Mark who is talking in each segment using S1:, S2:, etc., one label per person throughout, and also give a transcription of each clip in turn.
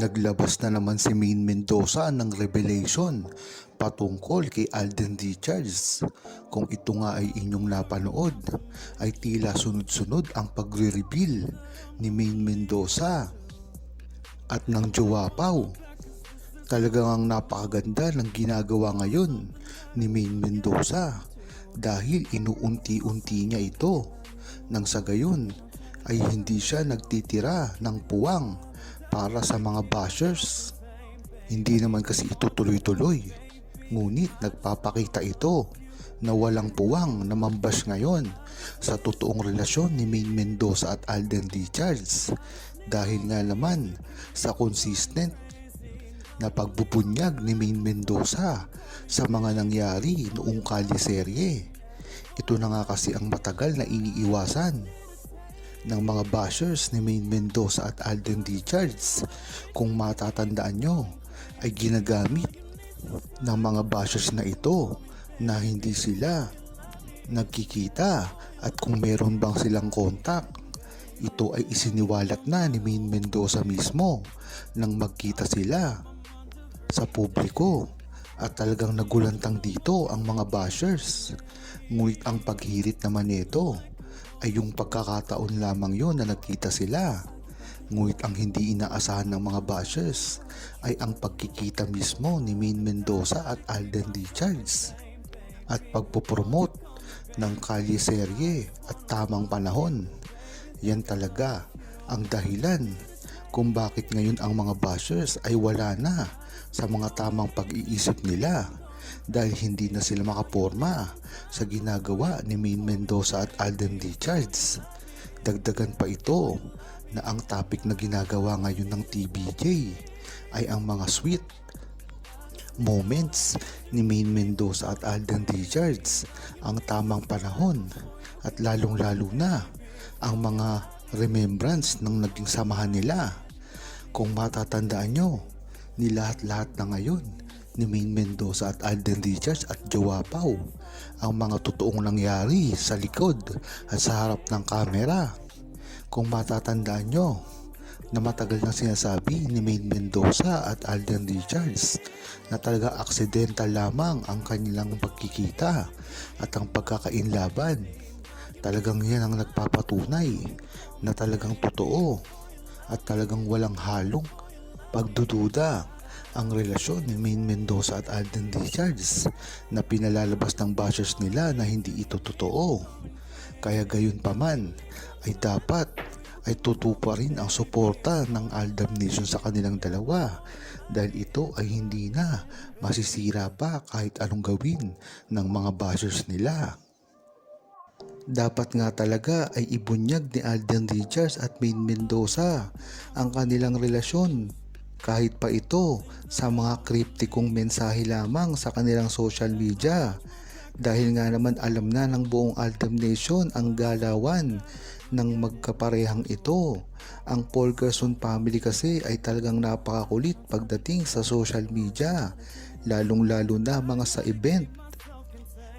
S1: Naglabas na naman si Maine Mendoza ng revelation patungkol kay Alden Richards. Kung ito nga ay inyong napanood, ay tila sunod-sunod ang pagre-reveal ni Maine Mendoza at ng Jowapaw. Talagang ang napakaganda ng ginagawa ngayon ni Maine Mendoza dahil inuunti-unti niya ito nang sa gayon ay hindi siya nagtitira ng puwang para sa mga bashers. Hindi naman kasi ito tuloy-tuloy. Ngunit nagpapakita ito na walang puwang na mambash ngayon sa totoong relasyon ni Maine Mendoza at Alden Richards dahil nga naman sa consistent na pagbubunyag ni Maine Mendoza sa mga nangyari noong kaliserye. Ito na nga kasi ang matagal na iniiwasan ng mga bashers ni Maine Mendoza at Alden Richards. Kung matatandaan nyo, ay ginagamit ng mga bashers na ito na hindi sila nagkikita at kung meron bang silang kontak ito ay isiniwalat na ni Maine Mendoza mismo nang magkita sila sa publiko at talagang nagulantang dito ang mga bashers. Ngunit ang paghirit naman nito ay yung pagkakataon lamang yon na nagkita sila. Ngunit ang hindi inaasahan ng mga bashers ay ang pagkikita mismo ni Maine Mendoza at Alden Richards at pagpopromote ng kalye serye at tamang panahon. Yan talaga ang dahilan kung bakit ngayon ang mga bashers ay wala na sa mga tamang pag-iisip nila dahil hindi na sila makaporma sa ginagawa ni Maine Mendoza at Alden Richards. Dagdagan pa ito na ang topic na ginagawa ngayon ng TBJ ay ang mga sweet moments ni Maine Mendoza at Alden Richards ang tamang panahon at lalong-lalo na ang mga remembrance ng naging samahan nila. Kung matatandaan nyo, ni lahat-lahat na ngayon ni Maine Mendoza at Alden Richards at Jowa Pau ang mga totoong nangyari sa likod at sa harap ng kamera. Kung matatandaan nyo, na matagal na sinasabi ni Maine Mendoza at Alden Richards na talaga aksidente lamang ang kanilang pagkikita at ang pagkakainlaban. Talagang yan ang nagpapatunay na talagang totoo at talagang walang halong pagdududa ang relasyon ni Maine Mendoza at Alden Richards na pinalalabas ng bashers nila na hindi ito totoo. Kaya gayon pa man ay dapat ay tutupa rin ang suporta ng Aldam Nation sa kanilang dalawa dahil ito ay hindi na masisira pa kahit anong gawin ng mga bashers nila. Dapat nga talaga ay ibunyag ni Alden Richards at Maine Mendoza ang kanilang relasyon kahit pa ito sa mga kriptikong mensahe lamang sa kanilang social media dahil nga naman alam na ng buong Aldam Nation ang galawan ng magkaparehang ito. Ang Polkerson family kasi ay talagang napakakulit pagdating sa social media lalong lalo na mga sa event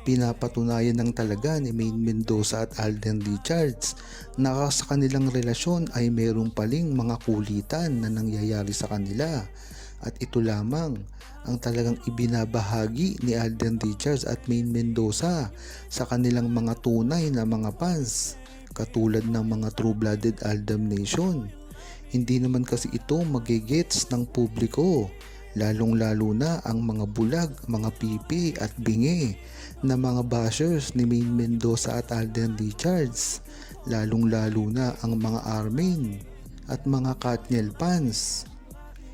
S1: pinapatunayan ng talaga ni Maine Mendoza at Alden Richards na sa kanilang relasyon ay mayroong paling mga kulitan na nangyayari sa kanila at ito lamang ang talagang ibinabahagi ni Alden Richards at Maine Mendoza sa kanilang mga tunay na mga fans katulad ng mga true-blooded Aldam Nation. Hindi naman kasi ito magigets ng publiko lalong-lalo na ang mga bulag, mga pipi at bingi na mga bashers ni Maine Mendoza at Alden Richards, lalong-lalo na ang mga Armin at mga Katniel fans.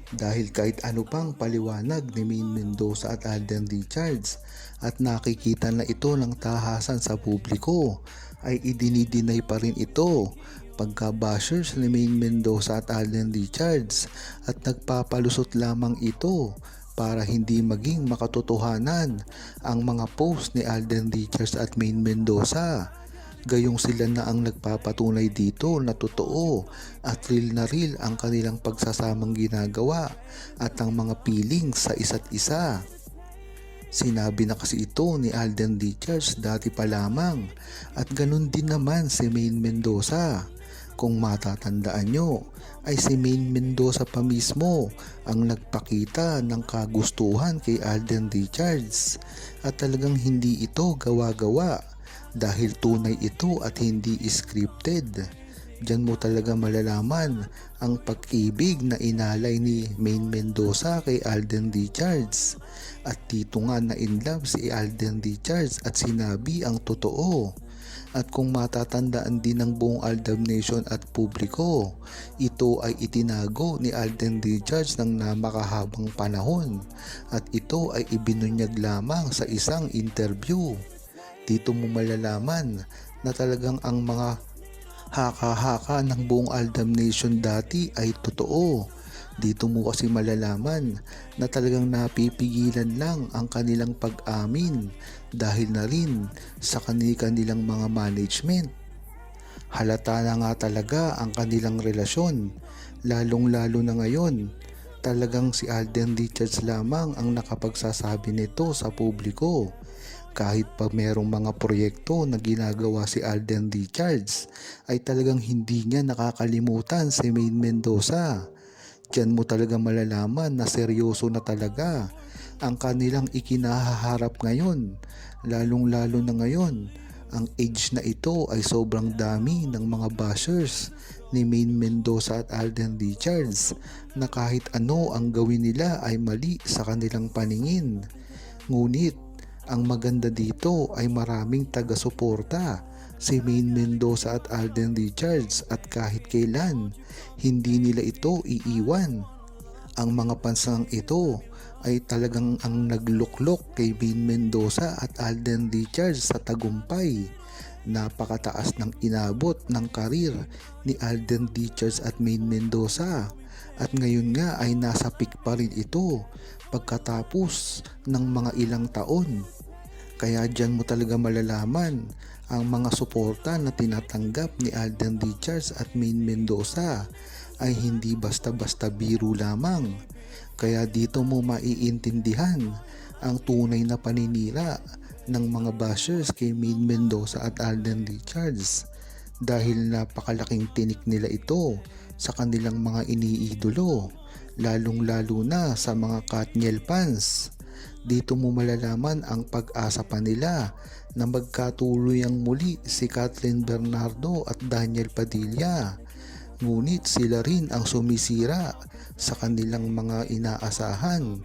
S1: Dahil kahit ano pang paliwanag ni Maine Mendoza at Alden Richards at nakikita na ito ng tahasan sa publiko, ay idinidinay pa rin ito pagka-bashers ni Maine Mendoza at Alden Richards at nagpapalusot lamang ito para hindi maging makatotohanan ang mga post ni Alden Richards at Maine Mendoza. Gayong sila na ang nagpapatunay dito na totoo at real na real ang kanilang pagsasamang ginagawa at ang mga feelings sa isa't isa. Sinabi na kasi ito ni Alden Richards dati pa lamang at ganun din naman si Maine Mendoza. Kung matatandaan nyo, ay si Main Mendoza pa mismo ang nagpakita ng kagustuhan kay Alden Richards at talagang hindi ito gawa-gawa dahil tunay ito at hindi scripted. Diyan mo talaga malalaman ang pag-ibig na inalay ni Main Mendoza kay Alden Richards. At dito nga na in love si Alden Richards at sinabi ang totoo. At kung matatandaan din ng buong Aldam Nation at publiko, ito ay itinago ni Alden Richards ng namakahabang panahon at ito ay ibinunyag lamang sa isang interview. Dito mo malalaman na talagang ang mga haka-haka ng buong Aldam Nation dati ay totoo. Dito mo kasi malalaman na talagang napipigilan lang ang kanilang pag-amin dahil na rin sa kanilang mga management. Halata na nga talaga ang kanilang relasyon, lalong-lalo na ngayon. Talagang si Alden Richards lamang ang nakapagsasabi nito sa publiko kahit pa merong mga proyekto na ginagawa si Alden Richards ay talagang hindi niya nakakalimutan si Main Mendoza. Diyan mo talaga malalaman na seryoso na talaga ang kanilang ikinahaharap ngayon. Lalong lalo na ngayon, ang age na ito ay sobrang dami ng mga bashers ni Main Mendoza at Alden Richards na kahit ano ang gawin nila ay mali sa kanilang paningin. Ngunit ang maganda dito ay maraming taga-suporta si Main Mendoza at Alden Richards at kahit kailan hindi nila ito iiwan. Ang mga pansang ito ay talagang ang nagluklok kay Main Mendoza at Alden Richards sa tagumpay. Napakataas ng inabot ng karir ni Alden Richards at Main Mendoza at ngayon nga ay nasa peak pa rin ito pagkatapos ng mga ilang taon. Kaya dyan mo talaga malalaman ang mga suporta na tinatanggap ni Alden Richards at Main Mendoza ay hindi basta-basta biro lamang. Kaya dito mo maiintindihan ang tunay na paninira ng mga bashers kay Main Mendoza at Alden Richards dahil napakalaking tinik nila ito sa kanilang mga iniidolo lalong lalo na sa mga Katniel fans. Dito mo malalaman ang pag-asa pa nila na magkatuluyang muli si Kathleen Bernardo at Daniel Padilla. Ngunit sila rin ang sumisira sa kanilang mga inaasahan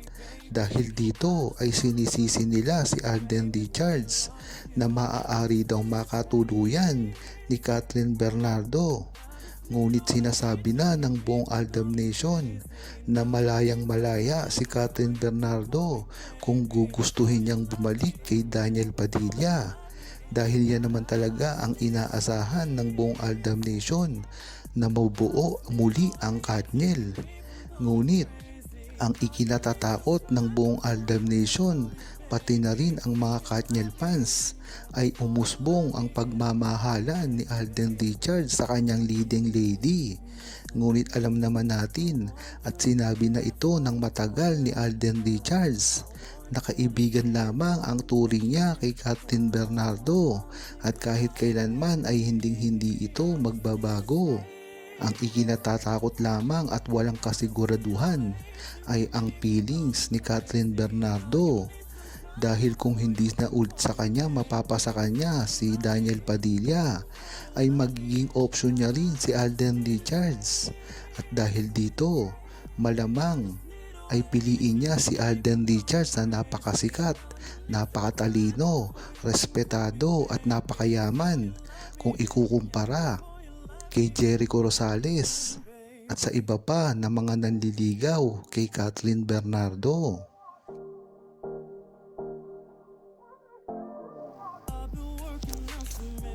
S1: dahil dito ay sinisisi nila si Alden Richards na maaari daw makatuluyan ni Kathleen Bernardo. Ngunit sinasabi na ng buong Aldam Nation na malayang malaya si Catherine Bernardo kung gugustuhin niyang bumalik kay Daniel Padilla. Dahil yan naman talaga ang inaasahan ng buong Aldam Nation na mabuo muli ang Katniel. Ngunit ang ikinatatakot ng buong Aldam Nation pati na rin ang mga Katniel fans ay umusbong ang pagmamahalan ni Alden Richards sa kanyang leading lady. Ngunit alam naman natin at sinabi na ito ng matagal ni Alden Richards na kaibigan lamang ang turing niya kay Captain Bernardo at kahit kailanman ay hinding hindi ito magbabago. Ang ikinatatakot lamang at walang kasiguraduhan ay ang feelings ni Catherine Bernardo dahil kung hindi na ulit sa kanya mapapasa kanya si Daniel Padilla ay magiging option niya rin si Alden Richards at dahil dito malamang ay piliin niya si Alden Richards na napakasikat, napakatalino, respetado at napakayaman kung ikukumpara kay Jericho Rosales at sa iba pa na mga nanliligaw kay Kathleen Bernardo.